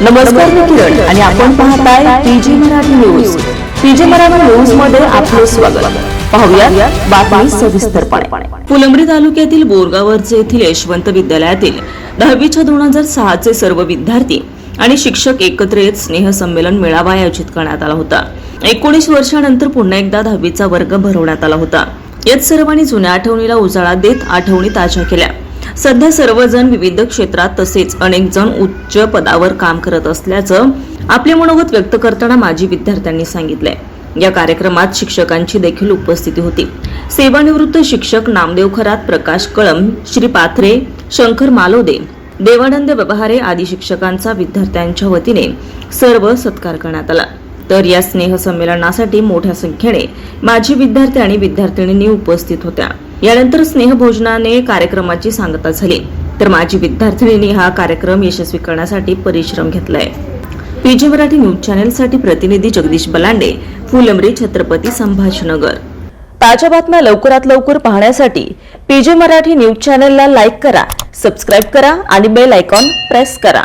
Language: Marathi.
नमस्कार मी किरण आणि आपण पाहताय PG Marathi news. PG Marathi न्यूजमध्ये आपले स्वागत. पाहूया बातमी सविस्तरपणे. फुलंब्री तालुक्यातील बोरगावरचे येथील यशवंत विद्यालयातील दहावीच्या दोन हजार सहाचे सर्व विद्यार्थी आणि शिक्षक एकत्र येत स्नेहसंमेलन मेळावा आयोजित करण्यात आला होता. एकोणीस वर्षानंतर पुन्हा एकदा दहावीचा वर्ग भरवण्यात आला होता. यात सर्वांनी जुन्या आठवणीला उजाळा देत आठवणी ताज्या केल्या. सध्या सर्वजण विविध क्षेत्रात तसेच अनेक जण उच्च पदावर काम करत असल्याचं आपले मनोगत व्यक्त करताना माजी विद्यार्थ्यांनी सांगितलंय. या कार्यक्रमात शिक्षकांची देखील उपस्थिती होती. सेवानिवृत्त शिक्षक नामदेव खरात प्रकाश कळम श्री पाथरे शंकर मालोदे देवानंद व्यवहारे आदी शिक्षकांचा विद्यार्थ्यांच्या वतीने सर्व सत्कार करण्यात आला. तर या स्नेहसंमेलनासाठी मोठ्या संख्येने माजी विद्यार्थी आणि विद्यार्थिनींनी उपस्थित होत्या. यानंतर स्नेहभोजनाने कार्यक्रमाची सांगता झाली. तर माजी विद्यार्थिनींनी हा कार्यक्रम यशस्वी करण्यासाठी परिश्रम घेतलाय. पीजी मराठी न्यूज चॅनेलसाठी प्रतिनिधी जगदीश बलांडे फुलंबरी छत्रपती संभाजीनगर. ताज्या बातम्या लवकरात लवकर पाहण्यासाठी पीजे मराठी न्यूज चॅनेलला लाईक करा सबस्क्राईब करा आणि बेल आयकॉन प्रेस करा.